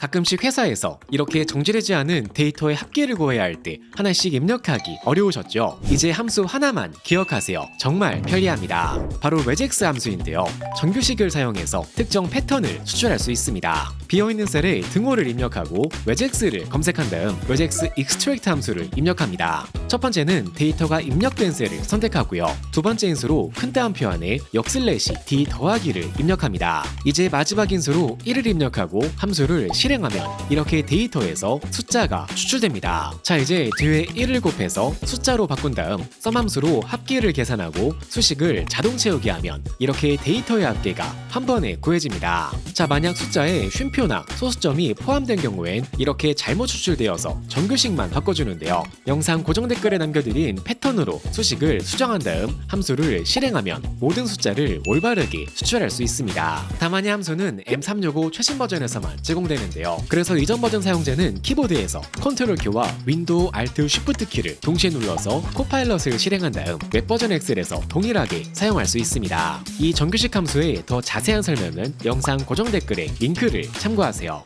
가끔씩 회사에서 이렇게 정제되지 않은 데이터의 합계를 구해야 할 때 하나씩 입력하기 어려우셨죠? 이제 함수 하나만 기억하세요. 정말 편리합니다. 바로 regex 함수인데요. 정규식을 사용해서 특정 패턴을 수출할 수 있습니다. 비어있는 셀에 등호를 입력하고 regex를 검색한 다음 regex extract 함수를 입력합니다. 첫 번째는 데이터가 입력된 셀을 선택하고요. 두 번째 인수로 큰 따옴표 안에 역슬래시 d 더하기를 입력합니다. 이제 마지막 인수로 1을 입력하고 함수를 실행하면 이렇게 데이터에서 숫자가 추출됩니다. 자 이제 뒤에 1을 곱해서 숫자로 바꾼 다음 썸 함수로 합계를 계산하고 수식을 자동 채우게 하면 이렇게 데이터의 합계가 한 번에 구해집니다. 자 만약 숫자에 쉼표나 소수점이 포함된 경우엔 이렇게 잘못 추출되어서 정규식만 바꿔주는데요. 영상 고정 댓글 에 남겨드린 패턴으로 수식을 수정한 다음 함수를 실행하면 모든 숫자를 올바르게 수출할 수 있습니다. 다만 이 함수는 M365 최신 버전에서만 제공되는데요. 그래서 이전 버전 사용자는 키보드에서 컨트롤 키와 윈도우 Alt Shift 키를 동시에 눌러서 코파일럿을 실행한 다음 웹 버전 엑셀에서 동일하게 사용할 수 있습니다. 이 정규식 함수의 더 자세한 설명은 영상 고정 댓글에 링크를 참고하세요.